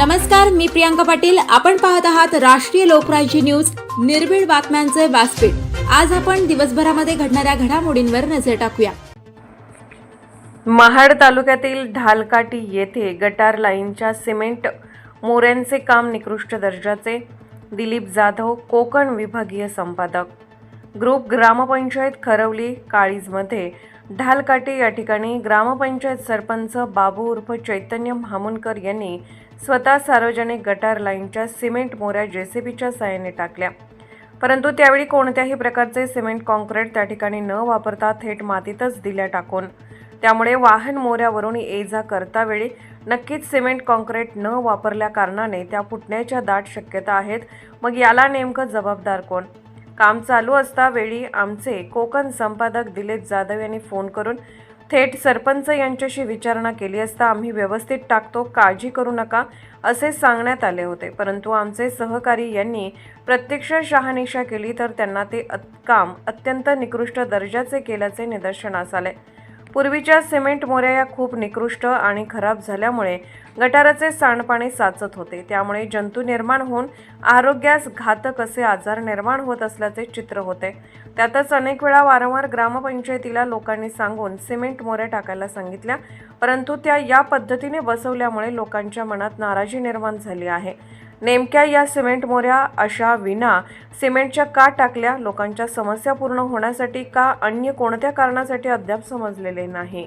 नमस्कार मी प्रियांका पाटील. आपण पाहत आहात राष्ट्रीय लोकराज्य न्यूज. निर्भीड बातम्यांचे व्यासपीठ. आज आपण दिवसभरामध्ये घडणाऱ्या घडामोडींवर नजर टाकूया. महाड तालुक्यातील ढालकाटी येथे गटार लाईनच्या सिमेंट मोऱ्यांचे काम निकृष्ट दर्जाचे. दिलीप जाधव कोकण विभागीय संपादक. ग्रुप ग्रामपंचायत खरवली काळीजमध्ये ढालकाटे या ठिकाणी ग्रामपंचायत सरपंच बाबू उर्फ चैतन्य म्हामुनकर यांनी स्वतः सार्वजनिक गटार लाईनच्या सिमेंट मोऱ्या जेसीबीच्या साहाय्याने टाकल्या. परंतु त्यावेळी कोणत्याही प्रकारचे सिमेंट कॉन्क्रीट त्या ठिकाणी न वापरता थेट मातीतच दिल्या टाकून त्यामुळे वाहन मोऱ्यावरून ये जा करता वेळी नक्कीच सिमेंट कॉन्क्रीट न वापरल्या कारणाने त्या फुटण्याच्या दाट शक्यता आहेत. मग याला नेमकं जबाबदार कोण? काम चालू असता वेळी आमचे कोकण संपादक दिलीप जाधव यांनी फोन करून थेट सरपंच यांच्याशी विचारणा केली असता आम्ही व्यवस्थित टाकतो काळजी करू नका असे सांगण्यात आले होते. परंतु आमचे सहकारी यांनी प्रत्यक्ष शहानिशा केली तर त्यांना ते काम अत्यंत निकृष्ट दर्जाचे केल्याचे निदर्शनास आले. पूर्वीच्या सिमेंट मोऱ्या या खूप निकृष्ट आणि खराब झाल्यामुळे गटाराचे सांडपाणी साचत होते. त्यामुळे जंतू निर्माण होऊन आरोग्यास घातक असे आजार निर्माण होत असल्याचे चित्र होते. त्यातच अनेक वेळा वारंवार ग्रामपंचायतीला लोकांनी सांगून सिमेंट मोऱ्या टाकायला सांगितल्या परंतु त्या या पद्धतीने बसवल्यामुळे लोकांच्या मनात नाराजी निर्माण झाली आहे. नेमक्या या सिमेंट मोऱ्या अशा विना सिमेंटच्या का टाकल्या लोकांच्या समस्या पूर्ण होण्यासाठी का अन्य कोणत्या कारणासाठी अद्याप समजलेले नाही?